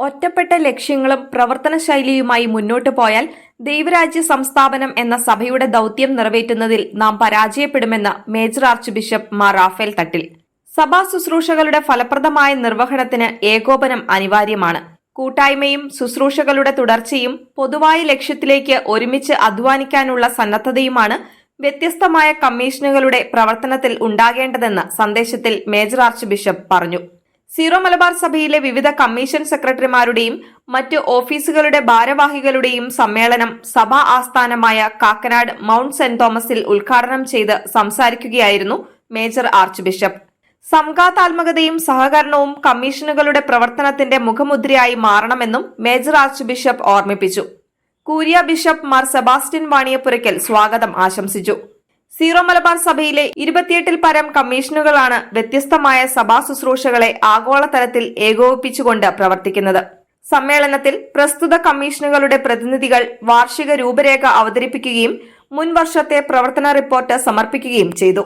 ഒറ്റപ്പെട്ട ലക്ഷ്യങ്ങളും പ്രവർത്തന ശൈലിയുമായി മുന്നോട്ടു പോയാൽ ദൈവരാജ്യ സംസ്ഥാപനം എന്ന സഭയുടെ ദൗത്യം നിറവേറ്റുന്നതിൽ നാം പരാജയപ്പെടുമെന്ന് major archbishop Mar Raphael Thattil. സഭാ ശുശ്രൂഷകളുടെ ഫലപ്രദമായ നിർവഹണത്തിന് ഏകോപനം അനിവാര്യമാണ്. കൂട്ടായ്മയും ശുശ്രൂഷകളുടെ തുടർച്ചയും പൊതുവായ ലക്ഷ്യത്തിലേക്ക് ഒരുമിച്ച് അധ്വാനിക്കാനുള്ള സന്നദ്ധതയുമാണ് വ്യത്യസ്തമായ കമ്മീഷനുകളുടെ പ്രവർത്തനത്തിൽ ഉണ്ടാകേണ്ടതെന്ന് സന്ദേശത്തിൽ മേജർ ആർച്ച് ബിഷപ്പ് പറഞ്ഞു. സീറോ മലബാർ സഭയിലെ വിവിധ കമ്മീഷൻ സെക്രട്ടറിമാരുടെയും മറ്റ് ഓഫീസുകളുടെ ഭാരവാഹികളുടെയും സമ്മേളനം സഭാ ആസ്ഥാനമായ കാക്കനാട് മൗണ്ട് സെന്റ് തോമസിൽ ഉദ്ഘാടനം ചെയ്ത് സംസാരിക്കുകയായിരുന്നു മേജർ ആർച്ച് ബിഷപ്പ്. സംഘാതാത്മകതയും സഹകരണവും കമ്മീഷനുകളുടെ പ്രവർത്തനത്തിന്റെ മുഖമുദ്രയായി മാറണമെന്നും മേജർ ആർച്ച് ബിഷപ്പ് ഓർമ്മിപ്പിച്ചു. കൂരിയ ബിഷപ്പ് മാർ സെബാസ്റ്റ്യൻ വാണിയപ്പുരയ്ക്കൽ സ്വാഗതം ആശംസിച്ചു. സീറോ മലബാർ സഭയിലെ ഇരുപത്തിയെട്ടിൽ പരം കമ്മീഷനുകളാണ് വ്യത്യസ്തമായ സഭാ ശുശ്രൂഷകളെ ആഗോളതലത്തിൽ ഏകോപിപ്പിച്ചുകൊണ്ട് പ്രവർത്തിക്കുന്നത്. സമ്മേളനത്തിൽ പ്രസ്തുത കമ്മീഷനുകളുടെ പ്രതിനിധികൾ വാർഷിക രൂപരേഖ അവതരിപ്പിക്കുകയും മുൻവർഷത്തെ പ്രവർത്തന റിപ്പോർട്ട് സമർപ്പിക്കുകയും ചെയ്തു.